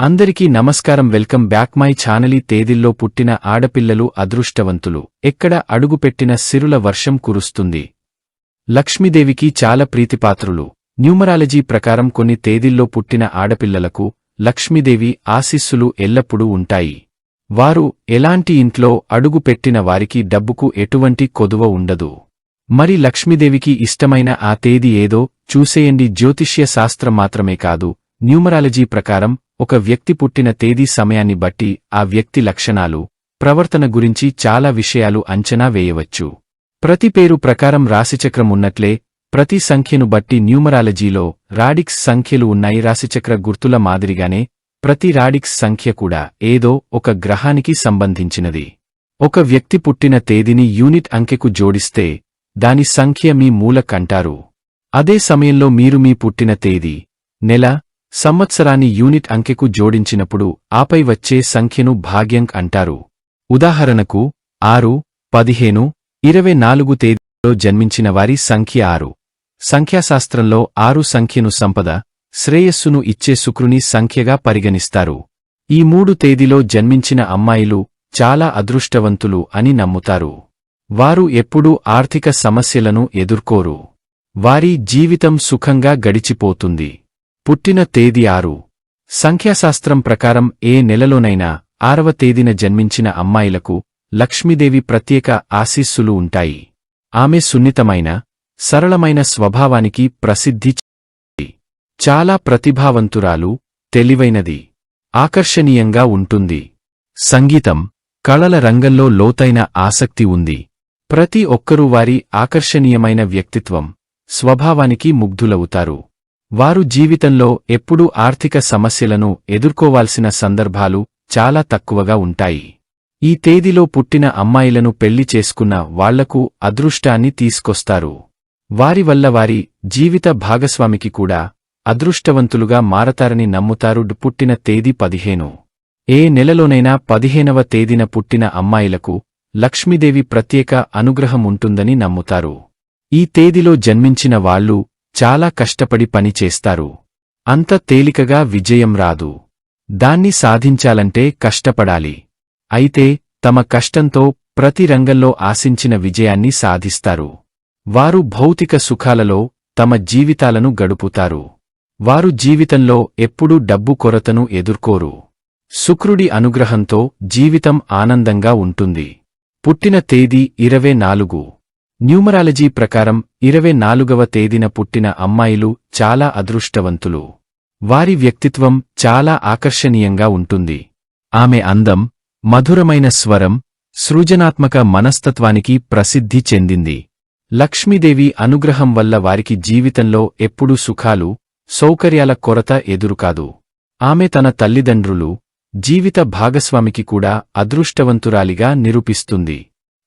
అందరికీ నమస్కారం. Welcome back my ఛానలీ. తేదీల్లో పుట్టిన ఆడపిల్లలు అదృష్టవంతులు. ఎక్కడ అడుగుపెట్టిన సిరుల వర్షం కురుస్తుంది? లక్ష్మీదేవికి చాలా ప్రీతిపాత్రులు. న్యూమరాలజీ ప్రకారం కొన్ని తేదీల్లో పుట్టిన ఆడపిల్లలకు లక్ష్మీదేవి ఆశీస్సులు ఎల్లప్పుడూ ఉంటాయి. వారు ఎలాంటి ఇంట్లో అడుగు పెట్టిన వారికి డబ్బుకు ఎటువంటి కొదువ ఉండదు. మరి లక్ష్మీదేవికి ఇష్టమైన ఆ తేదీ ఏదో? చూసేయండి. జ్యోతిష్య శాస్త్రం మాత్రమే కాదు. న్యూమరాలజీ ప్రకారం ఒక వ్యక్తి పుట్టిన తేదీ సమయాన్ని బట్టి ఆ వ్యక్తి లక్షణాలు ప్రవర్తన గురించి చాలా విషయాలు అంచనా వేయవచ్చు. ప్రతి పేరు ప్రకారం రాశిచక్రం ఉన్నట్లే ప్రతి సంఖ్యను బట్టి న్యూమరాలజీలో రాడిక్స్ సంఖ్యలు ఉన్నాయి. రాశిచక్ర గుర్తుల మాదిరిగానే ప్రతి రాడిక్స్ సంఖ్య కూడా ఏదో ఒక గ్రహానికి సంబంధించినది. ఒక వ్యక్తి పుట్టిన తేదీని యూనిట్ అంకెకు జోడిస్తే దాని సంఖ్య మీ మూలకంటారు అదే సమయంలో మీరు మీ పుట్టిన తేదీ నెల సంవత్సరాన్ని యూనిట్ అంకెకు జోడించినప్పుడు ఆపై వచ్చే సంఖ్యను భాగ్యంక్ అంటారు. ఉదాహరణకు ఆరు పదిహేను ఇరవై నాలుగు తేదీలో జన్మించిన వారి సంఖ్య ఆరు. సంఖ్యాశాస్త్రంలో ఆరు సంఖ్యను సంపద శ్రేయస్సును ఇచ్చే శుక్రుని సంఖ్యగా పరిగణిస్తారు. ఈ మూడు తేదీలో జన్మించిన అమ్మాయిలు చాలా అదృష్టవంతులు అని నమ్ముతారు. వారు ఎప్పుడూ ఆర్థిక సమస్యలను ఎదుర్కోరు. వారి జీవితం సుఖంగా గడిచిపోతుంది. పుట్టిన తేదీ ఆరు. సంఖ్యాశాస్త్రం ప్రకారం ఏ నెలలోనైనా ఆరవ తేదీన జన్మించిన అమ్మాయిలకు లక్ష్మీదేవి ప్రత్యేక ఆశీస్సులు ఉంటాయి. ఆమె సున్నితమైన సరళమైన స్వభావానికి ప్రసిద్ధి చాలా ప్రతిభావంతురాలు తెలివైనది ఆకర్షణీయంగా ఉంటుంది. సంగీతం కళల రంగంలో లోతైన ఆసక్తి ఉంది. ప్రతి ఒక్కరూ వారి ఆకర్షణీయమైన వ్యక్తిత్వం స్వభావానికి ముగ్ధులవుతారు. వారు జీవితంలో ఎప్పుడూ ఆర్థిక సమస్యలను ఎదుర్కోవాల్సిన సందర్భాలు చాలా తక్కువగా ఉంటాయి. ఈ తేదీలో పుట్టిన అమ్మాయిలను పెళ్ళి చేసుకున్న వాళ్ళకు అదృష్టాన్ని తీసుకొస్తారు. వారి వల్ల వారి జీవిత భాగస్వామికి కూడా అదృష్టవంతులుగా మారతారని నమ్ముతారు పుట్టిన తేదీ పదిహేను. ఏ నెలలోనైనా పదిహేనవ తేదీన పుట్టిన అమ్మాయిలకు లక్ష్మీదేవి ప్రత్యేక అనుగ్రహం ఉంటుందని నమ్ముతారు. ఈ తేదీలో జన్మించిన వాళ్ళు చాలా కష్టపడి పనిచేస్తారు అంత తేలికగా విజయం రాదు. దాన్ని సాధించాలంటే కష్టపడాలి. అయితే తమ కష్టంతో ప్రతి రంగంలో ఆశించిన విజయాన్ని సాధిస్తారు. వారు భౌతిక సుఖాలలో తమ జీవితాలను గడుపుతారు. వారు జీవితంలో ఎప్పుడూ డబ్బు కొరతను ఎదుర్కోరు. శుక్రుడి అనుగ్రహంతో జీవితం ఆనందంగా ఉంటుంది. పుట్టిన తేదీ ఇరవై నాలుగు. న్యూమరాలజీ ప్రకారం ఇరవై నాలుగవ తేదీన పుట్టిన అమ్మాయిలు చాలా అదృష్టవంతులు. వారి వ్యక్తిత్వం చాలా ఆకర్షణీయంగా ఉంటుంది. ఆమె అందం మధురమైన స్వరం సృజనాత్మక మనస్తత్వానికి ప్రసిద్ధి చెందింది. లక్ష్మీదేవి అనుగ్రహం వల్ల వారికి జీవితంలో ఎప్పుడూ సుఖాలు సౌకర్యాల కొరత ఎదురుకాదు. ఆమె తన తల్లిదండ్రులు జీవిత భాగస్వామికి కూడా అదృష్టవంతురాలిగా నిరూపిస్తుంది.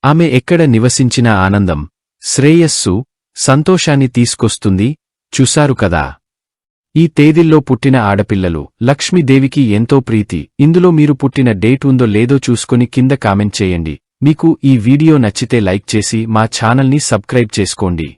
ఆమె ఎక్కడ నివసించిన ఆనందం శ్రేయస్సు సంతోషాన్ని తీసుకొస్తుంది చూశారు కదా. ఈ తేదీల్లో పుట్టిన ఆడపిల్లలు లక్ష్మీదేవికి ఎంతో ప్రీతి ఇందులో మీరు పుట్టిన డేట్ ఉందో లేదో చూసుకుని కింద కామెంట్ చేయండి. మీకు ఈ వీడియో నచ్చితే లైక్ చేసి మా ఛానల్ని సబ్స్క్రైబ్ చేసుకోండి.